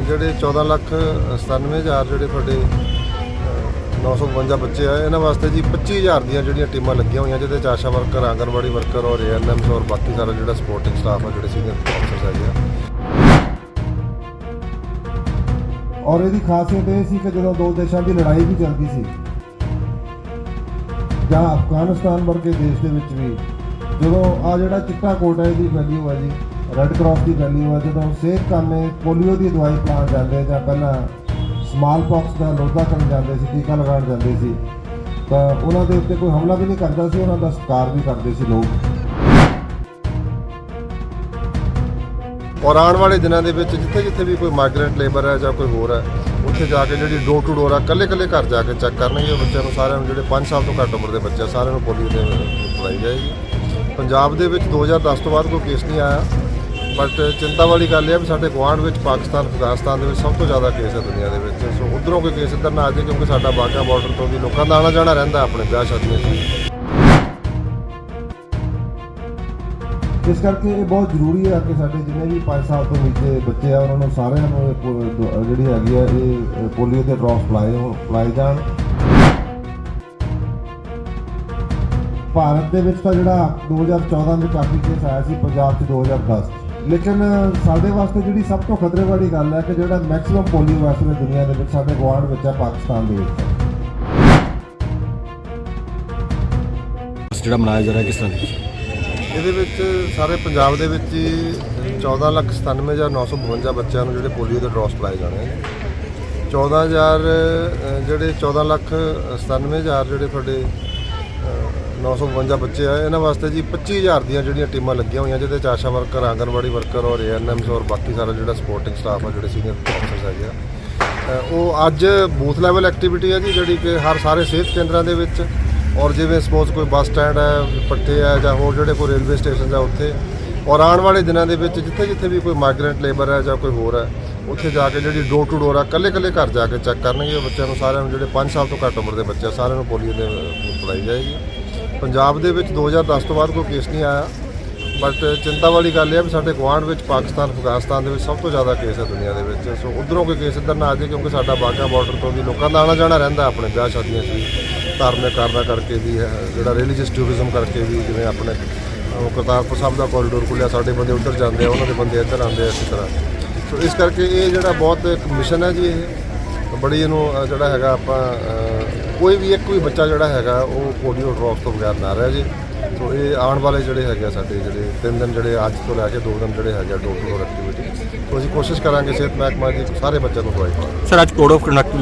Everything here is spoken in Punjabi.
ਜਿਹੜੇ 14 ਲੱਖ 97000 ਜਿਹੜੇ ਤੁਹਾਡੇ ਅਹ, 952 ਬੱਚੇ ਆ ਇਹਨਾਂ ਵਾਸਤੇ ਜੀ 25000 ਦੀਆਂ ਜਿਹੜੀਆਂ ਟੀਮਾਂ ਲੱਗੀਆਂ ਹੋਈਆਂ ਜਿਹਦੇ ਚ ਆਸ਼ਾ ਵਰਕਰ ਆਂਗਨਵਾੜੀ ਵਰਕਰ ਔਰ ਏਐਨਐਮਸ ਔਰ ਬਾਕੀ ਸਾਰਾ ਜਿਹੜਾ ਸਪੋਰਟਿੰਗ ਸਟਾਫ ਆ ਜਿਹੜੇ ਸੀਨੀਅਰ ਅਫਸਰਸ ਹੈਗੇ ਆ। ਔਰ ਇਹਦੀ ਖਾਸੀਅਤ ਇਹ ਸੀ ਕਿ ਜਦੋਂ ਦੋ ਦੇਸ਼ਾਂ ਦੀ ਲੜਾਈ ਵੀ ਚੱਲਦੀ ਸੀ ਜਾਂ ਅਫਗਾਨਿਸਤਾਨ ਵਰਗੇ ਦੇਸ਼ ਦੇ ਵਿੱਚ ਵੀ ਜਦੋਂ ਆ ਜਿਹੜਾ ਚਿੱਟਾ ਕੋਟ ਹੈ ਇਹਦੀ ਵੈਲਿਊ ਹੈ ਜੀ ਰੈੱਡ ਕਰਾਸ ਦੀ ਵੈਲਿਊ ਹੈ ਜਦੋਂ ਸਿਹਤ ਕਾਮੇ ਪੋਲੀਓ ਦੀ ਦਵਾਈ ਪਾਉਣ ਜਾਂਦੇ ਜਾਂ ਪਹਿਲਾਂ ਸਮਾਲ ਪਾਕਸ ਦਾ ਲੋਧਾ ਕਰਨ ਜਾਂਦੇ ਸੀ ਟੀਕਾ ਲਗਾਉਣ ਜਾਂਦੇ ਸੀ ਤਾਂ ਉਹਨਾਂ ਦੇ ਉੱਤੇ ਕੋਈ ਹਮਲਾ ਵੀ ਨਹੀਂ ਕਰਦਾ ਸੀ ਉਹਨਾਂ ਦਾ ਸਤਿਕਾਰ ਵੀ ਕਰਦੇ ਸੀ ਲੋਕ। ਔਰ ਆਉਣ ਵਾਲੇ ਦਿਨਾਂ ਦੇ ਵਿੱਚ ਜਿੱਥੇ ਜਿੱਥੇ ਵੀ ਕੋਈ ਮਾਈਗ੍ਰੈਂਟ ਲੇਬਰ ਹੈ ਜਾਂ ਕੋਈ ਹੋਰ ਹੈ ਉੱਥੇ ਜਾ ਕੇ ਜਿਹੜੀ ਡੋਰ ਟੂ ਡੋਰ ਆ ਕੱਲੇ ਕੱਲੇ ਘਰ ਜਾ ਕੇ ਚੈੱਕ ਕਰਨਗੇ ਬੱਚਿਆਂ ਨੂੰ ਸਾਰਿਆਂ ਨੂੰ ਜਿਹੜੇ 5 ਸਾਲ ਤੋਂ ਘੱਟ ਉਮਰ ਦੇ ਬੱਚੇ ਆ, ਸਾਰਿਆਂ ਨੂੰ ਪੋਲੀਓ ਦੇ ਪੜਾਈ ਜਾਏਗੀ। ਪੰਜਾਬ ਦੇ ਵਿੱਚ 2010 ਤੋਂ ਬਾਅਦ ਕੋਈ ਕੇਸ ਨਹੀਂ ਆਇਆ। ਬਟ uh, ਚਿੰਤਾ ਵਾਲੀ ਗੱਲ ਇਹ ਆ ਵੀ ਸਾਡੇ ਗੁਆਂਢ ਵਿੱਚ ਪਾਕਿਸਤਾਨ ਅਫਗਾਨਿਸਤਾਨ ਦੇ ਵਿੱਚ ਸਭ ਤੋਂ ਜ਼ਿਆਦਾ ਕੇਸ ਹੈ ਦੁਨੀਆ ਦੇ ਵਿੱਚ। ਸੋ ਉਧਰੋਂ ਕੋਈ ਕੇਸ ਇੱਧਰ ਨਾ ਆ ਜਾਏ ਕਿਉਂਕਿ ਸਾਡਾ ਬਾਗਾ ਬਾਰਡਰ ਤੋਂ ਵੀ ਲੋਕਾਂ ਦਾ ਆਣਾ ਜਾਣਾ ਰਹਿੰਦਾ ਆਪਣੇ ਵਿਆਹ ਸ਼ਾਦੀਆਂ 'ਚ। ਇਸ ਕਰਕੇ ਇਹ ਬਹੁਤ ਜ਼ਰੂਰੀ ਹੈ ਕਿ ਸਾਡੇ ਜਿੰਨੇ ਵੀ 5 ਸਾਲ ਤੋਂ ਨੀਚੇ ਬੱਚੇ ਆ, ਉਹਨਾਂ ਨੂੰ ਸਾਰਿਆਂ ਨੂੰ ਇਹ ਪੋ- ਜਿਹੜੀ ਹੈਗੀ ਆ, ਇਹ ਪੋਲੀਓ ਦੇ ਡ੍ਰੌਪਸ ਪਿਲਾਏ ਹੋਣ- ਪਿਲਾਏ ਜਾਣ। ਭਾਰਤ ਦੇ ਵਿੱਚ ਤਾਂ ਜਿਹੜਾ 2014 ਵਿੱਚ ਕਾਫੀ ਕੇਸ ਆਇਆ ਸੀ, ਪੰਜਾਬ 'ਚ 2010 'ਚ। ਲੇਕਿਨ ਸਾਡੇ ਵਾਸਤੇ ਜਿਹੜੀ ਸਭ ਤੋਂ ਖਤਰੇ ਵਾਲੀ ਗੱਲ ਹੈ ਕਿ ਜਿਹੜਾ ਮੈਕਸਿਮਮ ਪੋਲੀਓ ਵੈਸੇ ਦੁਨੀਆ ਦੇ ਵਿੱਚ ਸਾਡੇ ਗੁਆਂਢ ਵਿੱਚ ਹੈ ਪਾਕਿਸਤਾਨ ਦੇ ਵਿੱਚ। ਜਿਹੜਾ ਮਨਾਇਆ ਜਾ ਰਿਹਾ ਕਿਸ ਤਰ੍ਹਾਂ ਇਹਦੇ ਵਿੱਚ ਸਾਰੇ ਪੰਜਾਬ ਦੇ ਵਿੱਚ ਹੀ 14 ਲੱਖ 97952 ਬੱਚਿਆਂ ਨੂੰ ਜਿਹੜੇ ਪੋਲੀਓ ਦੇ ਡ੍ਰੌਪਸ ਪਿਲਾਏ ਜਾਣੇ ਨੇ। 14000 ਅ, ਜਿਹੜੇ 14 ਲੱਖ 97000 ਜਿਹੜੇ ਤੁਹਾਡੇ 952 ਬੱਚੇ ਆ। ਇਹਨਾਂ ਵਾਸਤੇ ਜੀ 25000 ਦੀਆਂ ਜਿਹੜੀਆਂ ਟੀਮਾਂ ਲੱਗੀਆਂ ਹੋਈਆਂ, ਜਿਹਦੇ ਚ ਆਸ਼ਾ ਵਰਕਰ, ਆਂਗਨਵਾੜੀ ਵਰਕਰ ਔਰ ਏਐਨਐਮਸ ਔਰ ਬਾਕੀ ਸਾਰਾ ਜਿਹੜਾ ਸਪੋਰਟਿੰਗ ਸਟਾਫ ਆ, ਜਿਹੜੇ ਸੀਨੀਅਰ ਅਫਸਰਸ ਹੈਗੇ ਆ। ਉਹ ਅੱਜ ਬੂਥ ਲੈਵਲ ਐਕਟੀਵਿਟੀ ਹੈ ਜੀ, ਜਿਹੜੀ ਕਿ ਹਰ ਸਾਰੇ ਸਿਹਤ ਕੇਂਦਰਾਂ ਦੇ ਵਿੱਚ ਔਰ ਜਿਵੇਂ ਸਪੋਜ਼ ਕੋਈ ਬੱਸ ਸਟੈਂਡ ਹੈ ਪੱਟੇ ਹੈ ਜਾਂ ਹੋਰ ਜਿਹੜੇ ਕੋਈ ਰੇਲਵੇ ਸਟੇਸ਼ਨ ਆ ਉੱਥੇ। ਔਰ ਆਉਣ ਵਾਲੇ ਦਿਨਾਂ ਦੇ ਵਿੱਚ ਜਿੱਥੇ ਜਿੱਥੇ ਵੀ ਕੋਈ ਮਾਈਗ੍ਰੈਂਟ ਲੇਬਰ ਹੈ ਜਾਂ ਕੋਈ ਹੋਰ ਹੈ ਉੱਥੇ ਜਾ ਕੇ ਜਿਹੜੀ ਡੋਰ ਟੂ ਡੋਰ ਆ ਕੱਲੇ ਕੱਲੇ ਘਰ ਜਾ ਕੇ ਚੈੱਕ ਕਰਨਗੇ। ਬੱਚਿਆਂ ਨੂੰ ਸਾਰਿਆਂ ਨੂੰ ਜਿਹੜੇ 5 ਸਾਲ ਤੋਂ ਘੱਟ ਉਮਰ ਦੇ ਬੱਚੇ ਆ, ਸਾਰਿਆਂ ਨੂੰ ਪੋਲੀਓ ਦੇ ਪੜਾਈ ਜਾਏਗੀ। ਪੰਜਾਬ ਦੇ ਵਿੱਚ 2010 ਤੋਂ ਬਾਅਦ ਕੋਈ ਕੇਸ ਨਹੀਂ ਆਇਆ। ਬਟ ਚਿੰਤਾ ਵਾਲੀ ਗੱਲ ਇਹ ਹੈ ਵੀ ਸਾਡੇ ਗੁਆਂਢ ਵਿੱਚ ਪਾਕਿਸਤਾਨ ਅਫਗਾਨਿਸਤਾਨ ਦੇ ਵਿੱਚ ਸਭ ਤੋਂ ਜ਼ਿਆਦਾ ਕੇਸ ਹੈ ਦੁਨੀਆ ਦੇ ਵਿੱਚ। ਸੋ ਉਧਰੋਂ ਕੋਈ ਕੇਸ ਇੱਧਰ ਨਾ ਆ ਜਾਏ ਕਿਉਂਕਿ ਸਾਡਾ ਬਾਗਾ ਬਾਰਡਰ ਤੋਂ ਵੀ ਲੋਕਾਂ ਦਾ ਆਣਾ ਜਾਣਾ ਰਹਿੰਦਾ ਆਪਣੇ ਵਿਆਹ ਸ਼ਾਦੀਆਂ 'ਚ ਵੀ। ਧਾਰਮਿਕ ਕਾਰਨਾਂ ਕਰਕੇ ਵੀ ਹੈ ਜਿਹੜਾ ਰਿਲੀਜੀਅਸ ਟੂਰਿਜ਼ਮ ਕਰਕੇ ਵੀ ਜਿਵੇਂ ਆਪਣੇ ਕਰਤਾਰਪੁਰ ਸਾਹਿਬ ਦਾ ਕੋਰੀਡੋਰ ਖੁੱਲਿਆ ਸਾਡੇ ਬੰਦੇ ਉੱਧਰ ਜਾਂਦੇ ਆ ਉਹਨਾਂ ਦੇ ਬੰਦੇ ਇੱਧਰ ਆਉਂਦੇ ਆ ਇਸੇ ਤਰ੍ਹਾਂ। ਸੋ ਇਸ ਕਰਕੇ ਇਹ ਜਿਹੜਾ ਬਹੁਤ ਇੱਕ ਮਿਸ਼ਨ ਹੈ ਜੀ ਇਹ। ਬੜੀ ਇਹਨੂੰ ਜਿਹੜਾ ਹੈਗਾ ਆਪਾਂ ਕੋਈ ਵੀ ਇੱਕ ਵੀ ਬੱਚਾ ਜਿਹੜਾ ਹੈਗਾ, ਉਹ ਪੋਲੀਓ ਡ੍ਰੌਪਸ ਤੋਂ ਬਗੈਰ ਨਾ ਰਹਿ ਜੇ। ਸੋ ਇਹ ਆਉਣ ਵਾਲੇ ਜਿਹੜੇ ਹੈਗੇ ਆ ਸਾਡੇ ਜਿਹੜੇ ਤਿੰਨ ਦਿਨ ਜਿਹੜੇ ਅੱਜ ਤੋਂ ਲੈ ਕੇ ਦੋ ਦਿਨ ਜਿਹੜੇ ਹੈਗੇ ਆ, ਡੋਰ ਟੂ ਡੋਰ ਐਕਟੀਵਿਟੀ ਸੋ ਅਸੀਂ ਕੋਸ਼ਿਸ਼ ਕਰਾਂਗੇ ਸਿਹਤ ਮਹਿਕਮਾ ਦੀ, ਸਾਰੇ ਬੱਚਿਆਂ ਨੂੰ ਦਵਾਈ ਸਰ, ਅੱਜ ਕੋਡ ਆਫ ਕੰਡਕਟ